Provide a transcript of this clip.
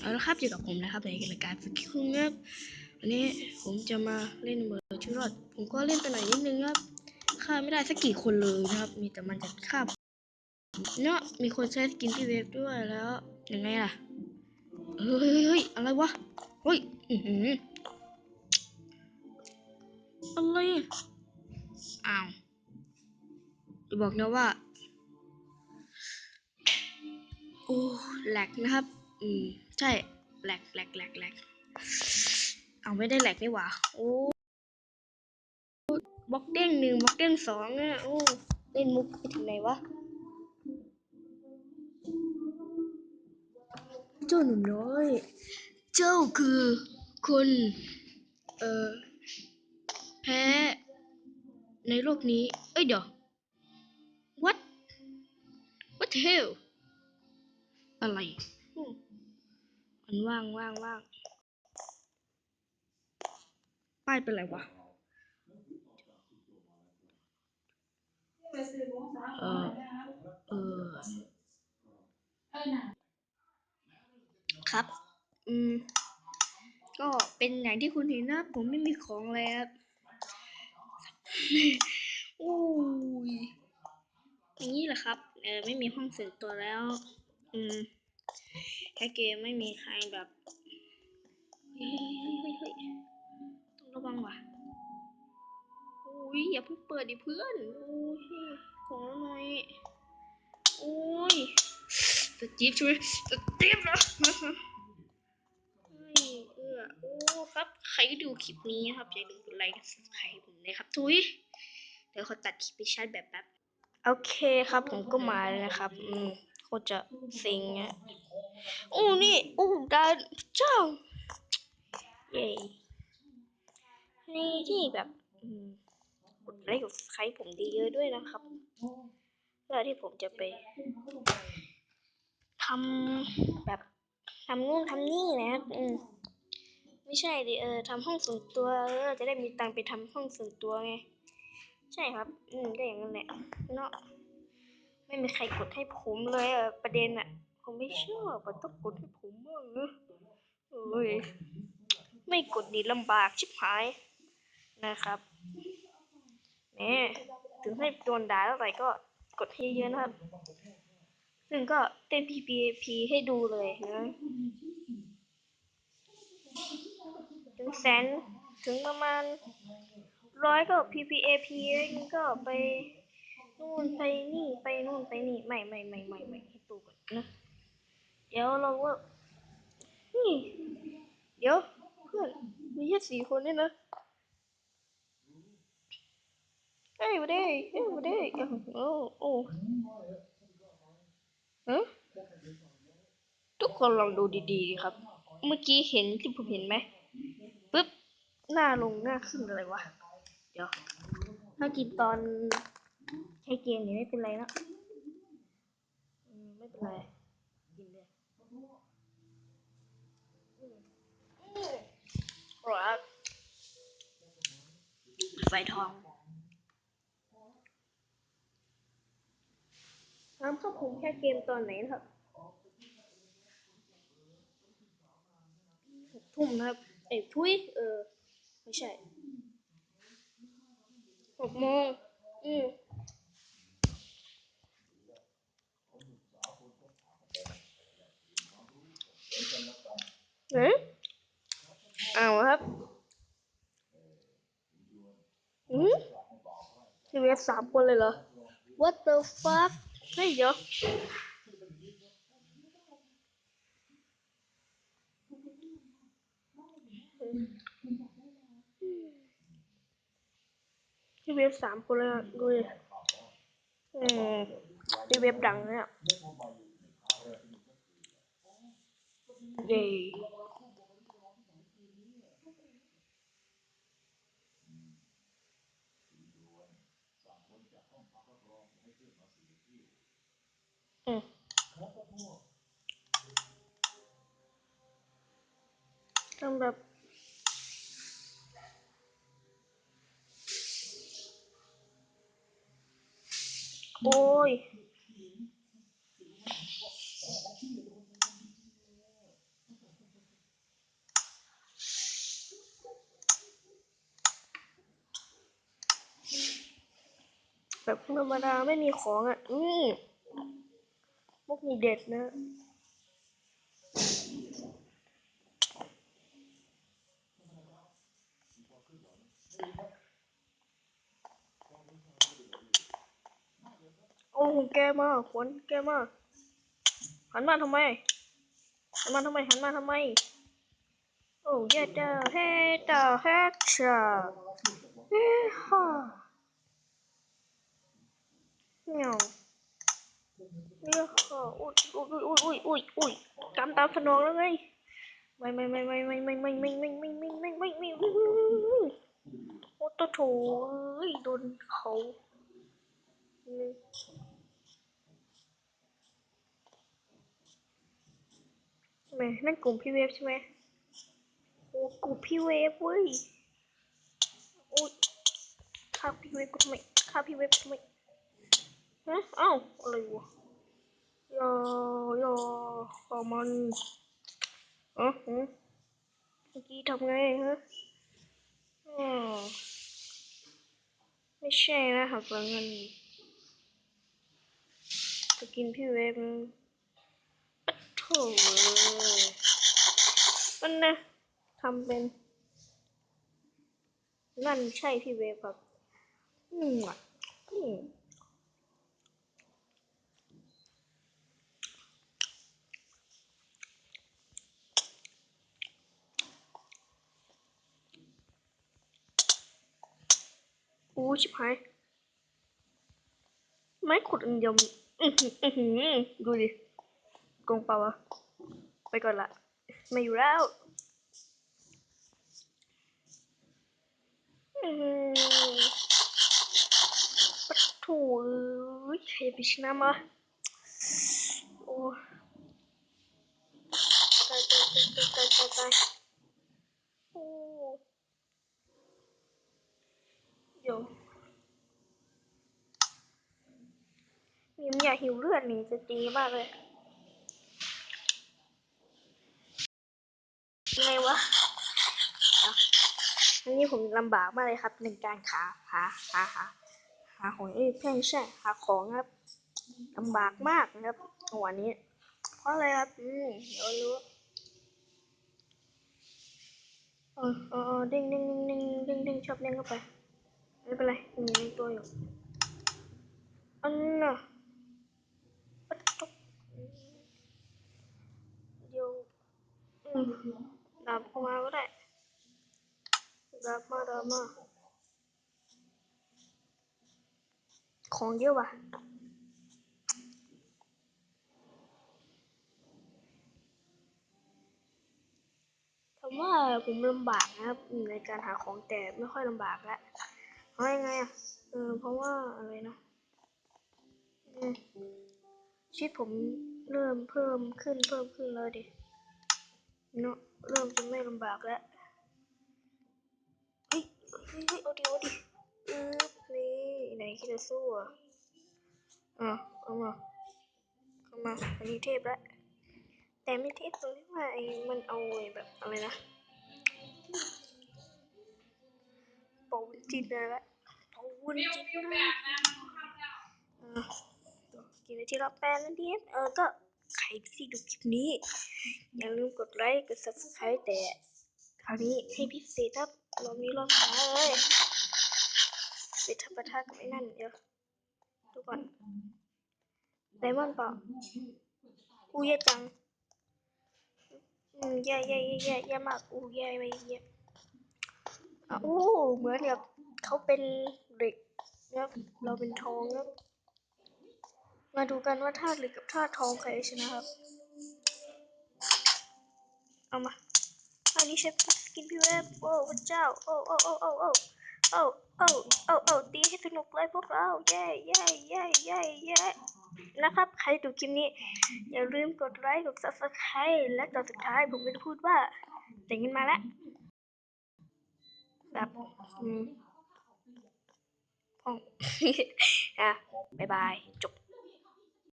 เอาละครับอยู่กับผมนะครับในรายการสกิลคุงครับวันนี้ผมจะมาเล่นเบอร์ชูรอดผมก็เล่นไปหน่อยนิดนึงครับฆ่าไม่ได้สักกี่คนเลยนะครับ มีแต่มันจะฆ่ามเนาะมีคนใช้สกินที่เวฟด้วยแล้วยังไงล่ะเฮ้ยเฮ้ยอะไรวะเฮ้ยอือหืออะไรอะอ้าวจะบอกนะว่า โอ้แหลกนะครับ อืม ใช่แหลกแหลกแหลกแหลกเอาไม่ได้แหลกนี่หว่า โอ้บล็อกเด้งหนึ่งบล็อกเด้งสองอะโอ้เล่นมุกไปถึงไหนวะเจ้าหนุ่มน้อย เจ้าคือคน เอ่อ แพ้ ในโลกนี้ เอ้ยเดี๋ยว what what the hell อะไร มมันว่างว่างว่างป้ายเป็นไรวะเออเออครับ อืม ก็เป็นอย่างที่คุณเห็นนะ ผมไม่มีของเลยครับโอ้ยอย่างนี้แหละครับ เออ ไม่มีห้องส่วนตัวแล้ว อืม แค่เกมไม่มีใครแบบเฮ้ยเฮ้ยเฮ้ยเฮ้ยต้องระวังว่ะโอ้ยอย่าเพิ่งเปิดดิเพื่อนโอ้ยขอหน่อยโอ้ยสตีฟใช่ไหมสตีฟนะเฮ้ยเออโอ้ครับใครดูคลิปนี้นะครับอย่าลืมกดไลค์กด subscribe ผมเลยครับทุยเดี๋ยวเขาตัดคลิปไปชาร์จแบบแป๊บโอเคครับผมก็มาแล้วนะครับ อืม โคตรจะเซ็งอะโอ้นี่โอ้ดาวเจ้าเย้นี่ที่แบบอืมกดไลค์กด subscribe ผมดีเยอะด้วยนะครับเพื่อที่ผมจะไปทำแบบทำนู่นทำนี่นะครับอืมไม่ใช่ดิเออทำห้องส่วนตัวเออจะได้มีตังค์ไปทำห้องส่วนตัวไง ใช่ครับ อืมก็อย่างนั้นแหละเนาะ ไม่มีใครกดให้ผมเลยออประเด็นอะผมไม่ชอบมันต้องกดให้ผมบ้างนะเอ้ยไม่กดดีลำบากชิบหายนะครับแหมถึงให้โดนด่าเท่าไหรก็กดให้เยอะนะครับ ซึ่งก็เต้น PPAP ให้ดูเลยนะถึงแสนถึงประมาณร้อยก็ PPAP แล้วมันก็ไป นู่นไปนี่ไปนู่นไปนี่ไม่ไม่ไม่ไม่ไม่ให้ดูก่อนนะเดี๋ยวเราว่านี่เดี๋ยวเพื่อนมีแค่สี่คนนี่นะเฮ้ยมาดิเฮ้ยมาดิโอ้โอ้ฮะทุกคนลองดูดีๆครับ เมื่อกี้เห็นที่ผมเห็นไหมปึ๊บ หน้าลงหน้าขึ้นอะไรวะ เดี๋ยว ถ้ากินตอน ใช้เกมนี่ไม่เป็นไรนะอืมไม่เป็นไรกินเลยอืมอืมอร่อยครับไฟทองน้ำข้าวผงแค่เกมตอนไหนนะครับหกทุ่มนะครับ เอ้ยทุย เออ ไม่ใช่หกโมงอืม เอ๊ะอ้าวครับอืมทีเวฟสามคนเลยเหรอ What the fuck เฮ้ยเดี๋ยวพี่เว็บสามคนเลยอะดูดิอืมพี่เว็บดังเนี่ยเย้ มัแบบโอ้ย แบบธรรมดาไม่มีของอะ อืมพวกนี้เด็ดนะ โอ้แกมาขวัญแกมาหันมาทำไมหันมาทำไมหันมาทำไมโอ้ยเดอเฮเดอเฮชาเฮ้ฮ่าเนียเนี่ยค่ะอุ้ยอุ้ยอุ้ยอุ้ยอุ้ยอุ้ยตามตามสนองแล้วไงไม่ไม่ไม่ไม่ไม่ไม่ไม่ไม่ไม่ไม่ไม่ไม่ไม่ไม่ไม่โอ้ตัวโถเอ้ยโดนเขา มนั่นกลุ่มพี่เวฟใช่ไหมโอ้กลุ่มพี่เวฟเว้ยโอ้ยฆ่าพี่เวฟกูทำไมฆ่าพี่เวฟทำไมฮะเอ้าอะไรวะยอย่าเอมันอ๋อฮะเมื่อกี้ทำไงฮะอ๋อไม่ใช่นะหักหลังเงินจะกินพี่เวฟ โถ่เอ้ยมันนะทำเป็น นั่นใช่พี่เวฟครับอืมอะอืมอู้ชิบหายไม้ขุดอันเดียวมีอื้อหืออือหือดูดิ กงเปล่าวะไปก่อนละไม่อยู่แล้วอืมปะโถูเอ้ยใครไปชนะมาโอ้ตายตายตายตายตายตายโอ้เดี๋ยวมีมนอยากหิวเลือดนี่จะดีมากเลย ยังไงวะอันนี้ผมลำบากมากเลยครับในการหาหาหาหาหาของเอ้ยไม่ใช่หาของครับลำบากมากนะครับวันนี้ เพราะอะไรครับอืมเดี๋ยวรู้เออเออเออเด้งเด้งเด้งเด้งเด้งชอบเด้งเข้าไปไม่เป็นไรมีในตัวอยู่อันน่ะปัดตกเดี๋ยวอืมาบเข้ามาก็ได้ดาบมาดาบมาของเยอะว่ะผมว่าผมลำบากนะครับ ในการหาของแต่ไม่ค่อยลำบากแล้วเพราะยังไงอะเออเพราะว่าอะไรนะชีวิตผมเริ่มเพิ่มขึ้นเพิ่มขึ้นเลยดิ เนาะเริ่มจะไม่ลำบากแล้วเฮ้ยเฮ้ยเฮ้ยเอาดิเอาดิอือนี่ไหนคิดจะสู้อะอะเอามาเอามาอันนี้เทพแล้วแต่ไม่เทพตรงที่ว่าไอ้มันเอาไอ้แบบอะไรนะปองจินนะละปองจินนะเออกี่นทีละแปดนาทีเออก็ ใครที่ดูคลิปนี้ อย่าลืมกดไลค์ กด subscribe แต่คราวนี้ให้พิเศษครับรอบนี้รอบท้ายเลยไปทับประทะกับไอ้นั่นเดี๋ยวดูก่อนไดมอนด์เปล่าอู้ยจังอืมแย่แย่แย่แย่แย่มากอู้แย่ไปแย่อะอู้เหมือนกับเขาเป็นเด็กนะครับเราเป็นทองนะครับ มาดูกันว่าธาตุเหล็กกับธาตุทองใครชนะครับ เอามาอันนี้ใช้สกินพี่เวฟโอ้พระเจ้า โอ้โอ้โอ้โอ้โอ้โอ้โอ้โอ้โอ้ตีให้สนุกเลยพวกเราเย้เย้เย้เย้เย้นะครับ ใครดูคลิปนี้ อย่าลืมกดไลค์ กด subscribe และตอนสุดท้ายผมจะพูดว่าแต่งเงินมาแล้วแบบอืมพ่องอะบ๊ายบาย จบ